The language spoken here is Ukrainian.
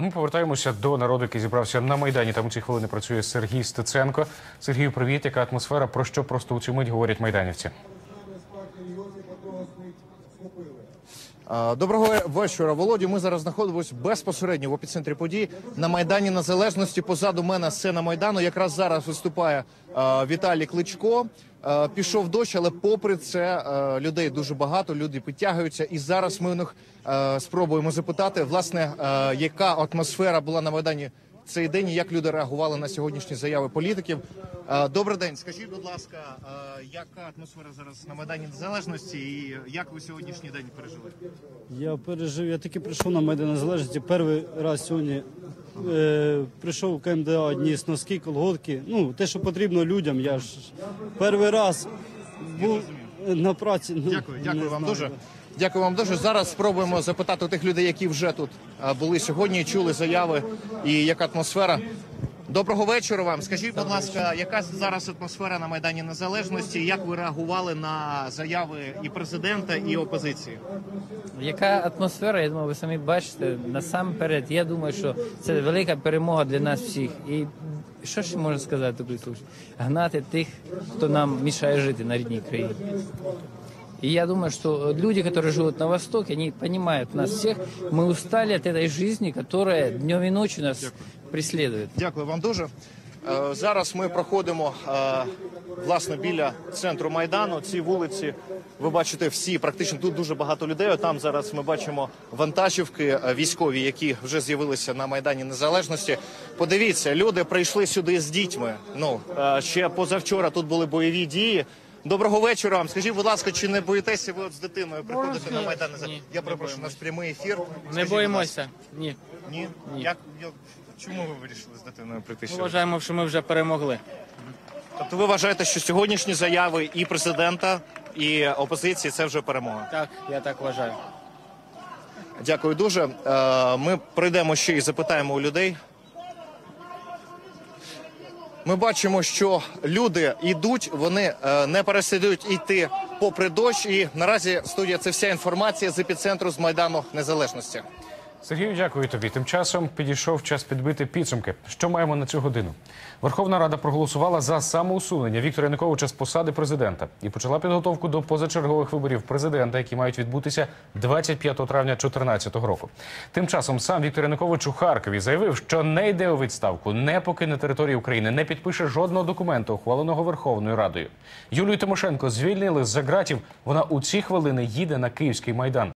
А ми повертаємося до народу, який зібрався на майдані. Там у ці хвилини працює Сергій Стеценко. Сергію, привіт, яка атмосфера? Про що просто у цю мить говорять майданівці? Доброго вечора, Володі. Ми зараз знаходимося безпосередньо в епіцентрі подій на майдані Незалежності. Позаду мене сцена майдану. Якраз зараз виступає Віталій Кличко. А, пішов дощ, але попри це людей дуже багато. Люди підтягуються. І зараз ми у них спробуємо запитати, власне, яка атмосфера була на майдані цей день, і як люди реагували на сьогоднішні заяви політиків. Добрий день. Скажіть, будь ласка, яка атмосфера зараз на майдані Незалежності, і як ви сьогоднішній день пережили? Я пережив, я таки прийшов на Майдан Незалежності. Перший раз сьогодні е, прийшов в КМДА одні носки, колготки. Ну, те, що потрібно людям. Я ж перший раз був на праці. Ну, Дякую, не дякую вам знаю. дуже. Дякую вам дуже. Зараз спробуємо запитати тих людей, які вже тут а, були сьогодні, чули заяви і яка атмосфера. Доброго вечора вам. Скажіть, будь ласка, яка зараз атмосфера на Майдані Незалежності? Як ви реагували на заяви і президента, і опозиції? Яка атмосфера, я думаю, ви самі бачите. Насамперед, я думаю, що це велика перемога для нас всіх. І що ще можна сказати? Гнати тих, хто нам мішає жити на рідній країні. И я думаю, что люди, которые живут на Востоке, они понимают нас всех. Мы устали от этой жизни, которая днем и ночью нас преследует. Дякую вам дуже. Е, Зараз ми проходимо е, власне біля центру майдану. Ці вулиці ви бачите всі, практично тут дуже багато людей. А Там зараз ми бачимо вантажівки е, військові, які вже з'явилися на майдані Незалежності. Подивіться, люди прийшли сюди з дітьми. Ну е, ще позавчора тут були бойові дії. Доброго вечора вам. Скажіть, будь ласка, чи не боїтеся ви от з дитиною приходити на майдан? Ні, Я перепрошую, у нас прямий ефір. Не Скажіть, боїмося. Ні. ласка. Ні? Як, як чому ви вирішили з дитиною прийти Ми вважаємо, що ми вже перемогли. Тобто ви вважаєте, що сьогоднішні заяви і президента, і опозиції це вже перемога? Так, я так вважаю. Дякую дуже. Е, Ми прийдемо ще і запитаємо у людей. Ми бачимо, що люди йдуть, вони е, не переслідують йти попри дощ. І наразі студія це вся інформація з епіцентру з майдану незалежності. Сергію, дякую тобі. Тим часом підійшов час підбити підсумки. Що маємо на цю годину? Верховна Рада проголосувала за самоусунення Віктора Януковича з посади президента і почала підготовку до позачергових виборів президента, які мають відбутися 25 травня 2014 року. Тим часом сам Віктор Янукович у Харкові заявив, що не йде у відставку, не покине територію України, не підпише жодного документу, ухваленого Верховною Радою. Юлію Тимошенко звільнили з-за ґратів. Вона у ці хвилини їде на Київський майдан.